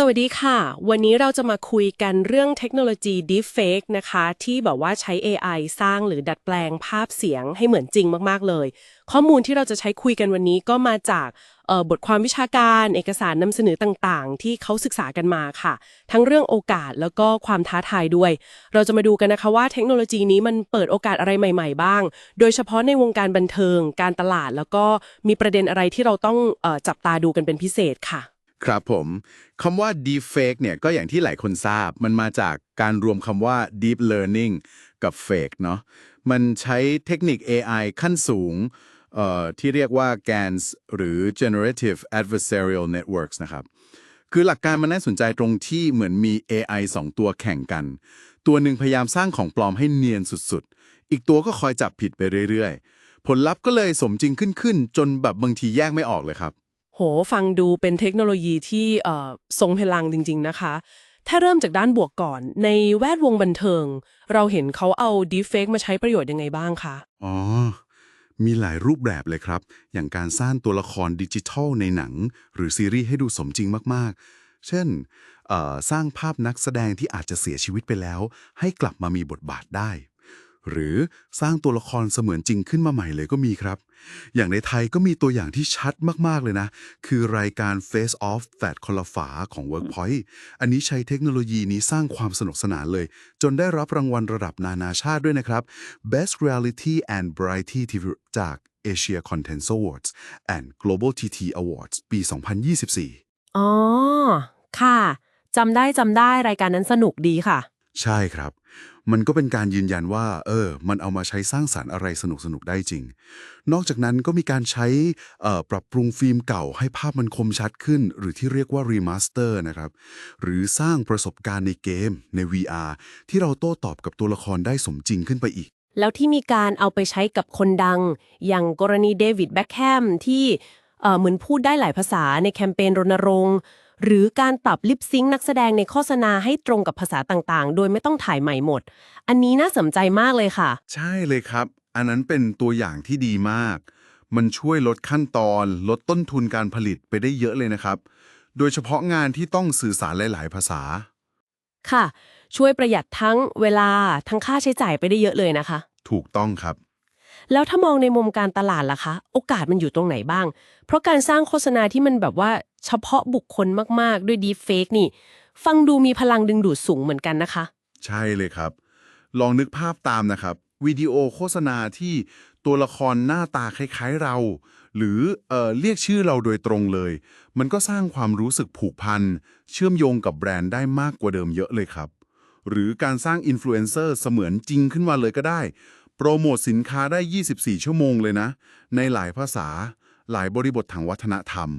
สวัสดีค่ะ วันนี้เราจะมาคุยกันเรื่องเทคโนโลยี Deepfake นะคะ ที่แบบว่าใช้ AI สร้างหรือดัดแปลงภาพเสียงให้เหมือนจริงมากๆเลย ข้อมูลที่เราจะใช้คุยกันวันนี้ก็มาจากบทความวิชาการเอกสารนำเสนอต่างๆ ที่เขาศึกษากันมาค่ะ ทั้งเรื่องโอกาสแล้วก็ความท้าทายด้วย เราจะมาดูกันนะคะว่าเทคโนโลยีนี้มันเปิดโอกาสอะไรใหม่ ๆ บ้าง โดยเฉพาะในวงการบันเทิง การตลาด แล้วก็มีประเด็นอะไรที่เราต้องอจับตาดูกันเป็นพิเศษค่ะ ครับผมคำว่า deepfake เนี่ยก็อย่างที่หลายคนทราบ มันมาจากการรวมคำว่า deep learning กับ fake เนาะมันใช้เทคนิค AI ขั้นสูงเอ่อที่เรียกว่า GANs หรือ generative adversarial networks นะครับ คือหลักการมันน่าสนใจตรงที่เหมือนมี AI 2 ตัวแข่งกัน ตัวหนึ่งพยายามสร้างของปลอมให้เนียนสุดๆ อีกตัวก็คอยจับผิดไปเรื่อยๆ ผลลัพธ์ก็เลยสมจริงขึ้นๆ จนแบบบางทีแยกไม่ออกเลยครับ โห ฟังดูเป็นเทคโนโลยีที่ทรงพลังจริง ๆ นะคะ ถ้าเริ่มจากด้านบวกก่อน ในแวดวงบันเทิง เราเห็นเขาเอา deepfake มาใช้ประโยชน์ยังไงบ้างคะ อ๋อ มีหลายรูปแบบเลยครับ อย่างการสร้างตัวละครดิจิทัลในหนัง หรือซีรีส์ให้ดูสมจริงมากๆ เช่น สร้างภาพนักแสดงที่อาจจะเสียชีวิตไปแล้ว ให้กลับมามีบทบาทได้ หรือสร้างตัวละครเสมือนจริงขึ้นมาใหม่เลยก็มีครับ อย่างในไทยก็มีตัวอย่างที่ชัดมากๆเลยนะ คือรายการ Face Off แฟดคนละฝาของ Workpoint อันนี้ใช้เทคโนโลยีนี้สร้างความสนุกสนานเลย จนได้รับรางวัลระดับนานาชาติด้วยนะครับ Best Reality and Variety TV จาก Asia Content Awards and Global TT Awards ปี 2024 อ๋อ ค่ะ จำได้จำได้รายการนั้นสนุกดีค่ะ ใช่ครับ มันก็เป็นการยืนยันว่า เออ มันเอามาใช้สร้างสารรค์อะไรสนุกสนุกได้จริง นอกจากนั้นก็มีการใช้ปรับปรุงฟิล์มเก่าให้ภาพมันคมชัดขึ้น หรือที่เรียกว่ารีมาสเตอร์นะครับ หรือสร้างประสบการณ์ในเกม ใน VR ที่เราโต้ตอบกับตัวละครได้สมจริงขึ้นไปอีก แล้วที่มีการเอาไปใช้กับคนดัง อย่างกรณีเดวิดแบ็คแฮมที่เหมือนพูดได้หลายภาษาในแคมเปญรณรงค์ หรือการปรับลิปซิงค์นักแสดงในโฆษณาให้ตรงกับภาษาต่างๆ โดยไม่ต้องถ่ายใหม่หมด อันนี้น่าสนใจมากเลยค่ะ ใช่เลยครับ อันนั้นเป็นตัวอย่างที่ดีมาก มันช่วยลดขั้นตอน ลดต้นทุนการผลิตไปได้เยอะเลยนะครับ โดยเฉพาะงานที่ต้องสื่อสารหลาย ๆ ภาษา ค่ะ ช่วยประหยัดทั้งเวลาทั้งค่าใช้จ่ายไปได้เยอะเลยนะคะ ถูกต้องครับ แล้วถ้ามองในมุมการตลาดล่ะคะ โอกาสมันอยู่ตรงไหนบ้าง เพราะการสร้างโฆษณาที่มันแบบว่า เฉพาะบุคคลมากๆ ด้วย deepfake นี่ ฟังดูมีพลังดึงดูดสูงเหมือนกันนะคะ ใช่เลยครับ ลองนึกภาพตามนะครับ วิดีโอโฆษณาที่ตัวละครหน้าตาคล้ายๆเรา หรือเอ่อเรียกชื่อเราโดยตรงเลย มันก็สร้างความรู้สึกผูกพัน เชื่อมโยงกับแบรนด์ได้มากกว่าเดิมเยอะเลยครับ หรือการสร้างอินฟลูเอนเซอร์เสมือนจริงขึ้นมาเลยก็ได้ โปรโมทสินค้าได้ 24 ชั่วโมงเลยนะ ในหลายภาษา หลายบริบททางวัฒนธรรม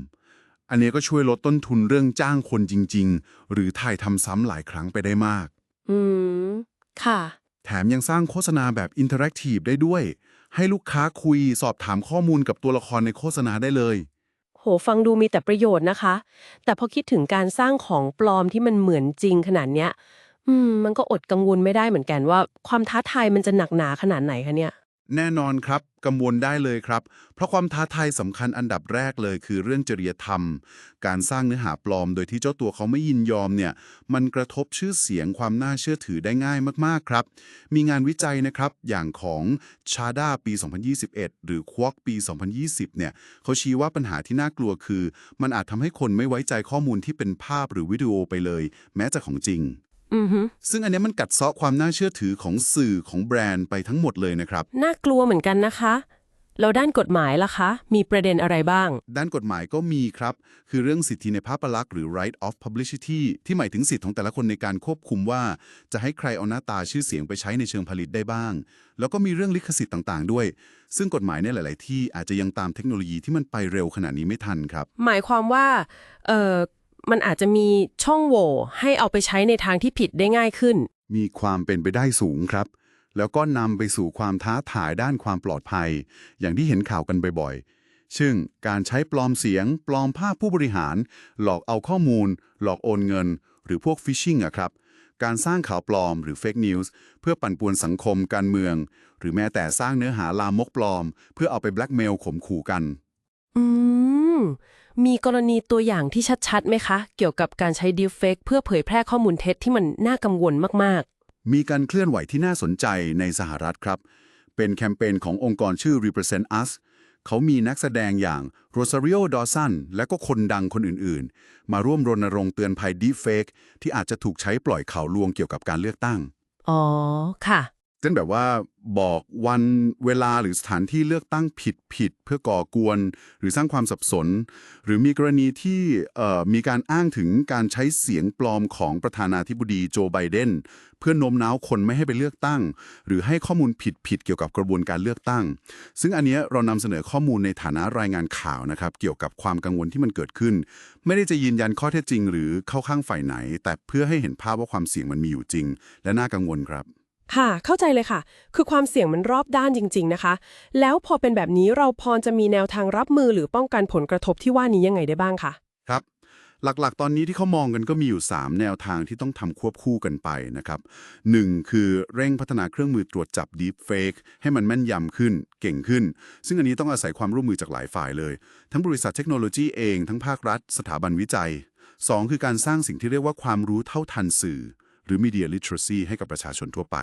อันนี้ก็ช่วยลดต้นทุนเรื่องจ้างคนจริง ๆ หรือถ่ายทำซ้ำหลายครั้งไปได้มาก อืม ค่ะ แถมยังสร้างโฆษณาแบบอินเทอร์แอคทีฟได้ด้วย ให้ลูกค้าคุยสอบถามข้อมูลกับตัวละครในโฆษณาได้เลย โห ฟังดูมีแต่ประโยชน์นะคะ แต่พอคิดถึงการสร้างของปลอมที่มันเหมือนจริงขนาดเนี้ย อืม มันก็อดกังวลไม่ได้เหมือนกันว่า ความท้าทายมันจะหนักหนาขนาดไหนคะเนี่ย แน่นอนครับ กังวลได้เลยครับ เพราะความท้าทายสำคัญอันดับแรกเลยคือเรื่องจริยธรรม การสร้างเนื้อหาปลอมโดยที่เจ้าตัวเขาไม่ยินยอมเนี่ย มันกระทบชื่อเสียงความน่าเชื่อถือได้ง่ายมากๆครับ มีงานวิจัยนะครับอย่างของชาดาปี 2021 หรือควอกปี 2020 เนี่ยเขาชี้ว่าปัญหาที่น่ากลัวคือ มันอาจทำให้คนไม่ไว้ใจข้อมูลที่เป็นภาพหรือวิดีโอไปเลย แม้จะของจริง ซึ่งอันเนี้ยมันกัดเซาะความน่าเชื่อถือของสื่อของแบรนด์ไปทั้งหมดเลยนะครับ น่ากลัวเหมือนกันนะคะ แล้วด้านกฎหมายล่ะคะ มีประเด็นอะไรบ้าง ด้านกฎหมายก็มีครับ คือเรื่องสิทธิในภาพลักษณ์หรือ right of publicity ที่หมายถึงสิทธิของแต่ละคนในการควบคุมว่า จะให้ใครเอาหน้าตาชื่อเสียงไปใช้ในเชิงผลิตได้บ้าง แล้วก็มีเรื่องลิขสิทธิ์ต่างๆ ด้วย ซึ่งกฎหมายในหลาย ๆ ที่อาจจะยังตามเทคโนโลยีที่มันไปเร็วขนาดนี้ไม่ทันครับ หมายความว่าเอ่อ มันอาจจะมีช่องโหว่ให้เอาไปใช้ในทางที่ผิดได้ง่ายขึ้น มีความเป็นไปได้สูงครับ แล้วก็นำไปสู่ความท้าทายด้านความปลอดภัย อย่างที่เห็นข่าวกันบ่อยๆ ซึ่งการใช้ปลอมเสียง ปลอมภาพผู้บริหาร หลอกเอาข้อมูล หลอกโอนเงิน หรือพวกฟิชชิงอะครับ การสร้างข่าวปลอมหรือเฟกนิวส์เพื่อปั่นป่วนสังคมการเมือง หรือแม้แต่สร้างเนื้อหาลามกปลอม เพื่อเอาไปแบล็กเมลข่มขู่กัน อืม มีกรณีตัวอย่างที่ชัดๆไหมคะ เกี่ยวกับการใช้ deepfake เพื่อเผยแพร่ข้อมูลเท็จที่มันน่ากังวลมากมีการเคลื่อนไหวที่น่าสนใจในสหรัฐครับ เป็นแคมเปญขององค์กรชื่อ Represent Us เขามีนักแสดงอย่าง Rosario Dawson และก็คนดังคนอื่นๆ มาร่วมรณรงค์เตือนภัย Deepfake ที่อาจจะถูกใช้ปล่อยข่าวลวงเกี่ยวกับการเลือกตั้งๆอ๋อ ค่ะ เช่นแบบว่าบอกวันเวลาหรือสถานที่เลือกตั้งผิดผิดเพื่อก่อกวน หรือสร้างความสับสน หรือมีกรณีที่มีการอ้างถึงการใช้เสียงปลอมของประธานาธิบดีโจไบเดนเพื่อโน้มน้าวคนไม่ให้ไปเลือกตั้ง หรือให้ข้อมูลผิดผิดเกี่ยวกับกระบวนการเลือกตั้ง ซึ่งอันนี้เรานำเสนอข้อมูลในฐานะรายงานข่าวนะครับ เกี่ยวกับความกังวลที่มันเกิดขึ้น ไม่ได้จะยืนยันข้อเท็จจริง หรือเข้าข้างฝ่ายไหน แต่เพื่อให้เห็นภาพว่าความเสี่ยงมันมีอยู่จริง และน่ากังวลครับ ค่ะ เข้าใจเลยค่ะ คือความเสี่ยงมันรอบด้านจริง ๆ นะคะ แล้วพอเป็นแบบนี้เราพอจะมีแนวทางรับมือหรือป้องกันผลกระทบที่ว่านี้ยังไงได้บ้างคะ ครับ หลักๆ ตอนนี้ที่เขามองกันก็มีอยู่ 3 แนวทางที่ต้องทำควบคู่กันไปนะครับ 1. คือเร่งพัฒนาเครื่องมือตรวจจับ Deep Fake ให้มันแม่นยำขึ้น เก่งขึ้น ซึ่งอันนี้ต้องอาศัยความร่วมมือจากหลายฝ่ายเลย ทั้งบริษัทเทคโนโลยีเอง ทั้งภาครัฐ สถาบันวิจัย 2. คือการสร้างสิ่งที่เรียกว่าความรู้เท่าทันสื่อ หรือ Media Literacy ให้กับประชาชนทั่วไป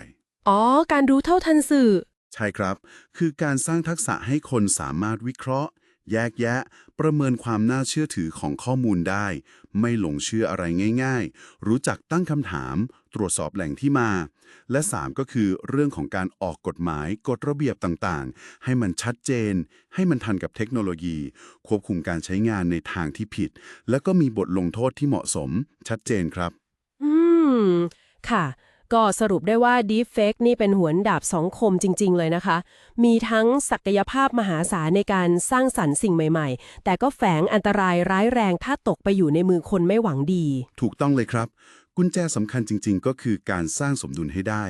อ๋อ การรู้เท่าทันสื่อ ใช่ครับ คือการสร้างทักษะให้คนสามารถวิเคราะห์ แยกแยะ ประเมินความน่าเชื่อถือของข้อมูลได้ ไม่หลงเชื่ออะไรง่าย ๆ รู้จักตั้งคำถาม ตรวจสอบแหล่งที่มา และ 3 ก็คือเรื่องของการออกกฎหมาย กฎระเบียบต่างๆ ให้มันชัดเจน ให้มันทันกับเทคโนโลยี ควบคุมการใช้งานในทางที่ผิด แล้วก็มีบทลงโทษที่เหมาะสม ชัดเจนครับอืม ค่ะ ก็สรุปได้ว่า Deepfake นี่เป็นหวนดาบสองคมจริง ๆ เลยนะคะ มีทั้งศักยภาพมหาศาลในการสร้างสรรค์สิ่งใหม่ ๆ แต่ก็แฝงอันตรายร้ายแรงถ้าตกไปอยู่ในมือคนไม่หวังดี ถูกต้องเลยครับ กุญแจสำคัญจริง ๆ ก็คือการสร้างสมดุลให้ได้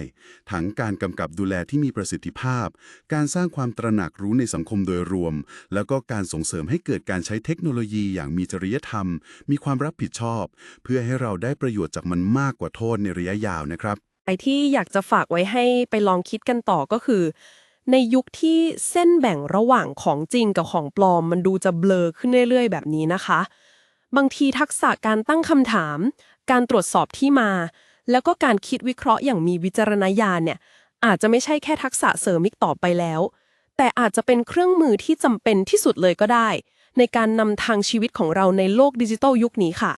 ทั้งการกำกับดูแลที่มีประสิทธิภาพ การสร้างความตระหนักรู้ในสังคมโดยรวม แล้วก็การส่งเสริมให้เกิดการใช้เทคโนโลยีอย่างมีจริยธรรม มีความรับผิดชอบ เพื่อให้เราได้ประโยชน์จากมันมากกว่าโทษในระยะยาวนะครับไอที่อยากจะฝากไว้ให้ไปลองคิดกันต่อก็คือ ในยุคที่เส้นแบ่งระหว่างของจริงกับของปลอม มันดูจะเบลอขึ้นเรื่อย ๆ แบบนี้นะคะ บางทีทักษะการตั้งคำถาม การตรวจสอบที่มา แล้วก็การคิดวิเคราะห์อย่างมีวิจารณญาณเนี่ยอาจจะไม่ใช่แค่ทักษะเสริมอีกต่อไปแล้ว แต่อาจจะเป็นเครื่องมือที่จำเป็นที่สุดเลยก็ได้ ในการนำทางชีวิตของเราในโลกดิจิทัลยุคนี้ค่ะ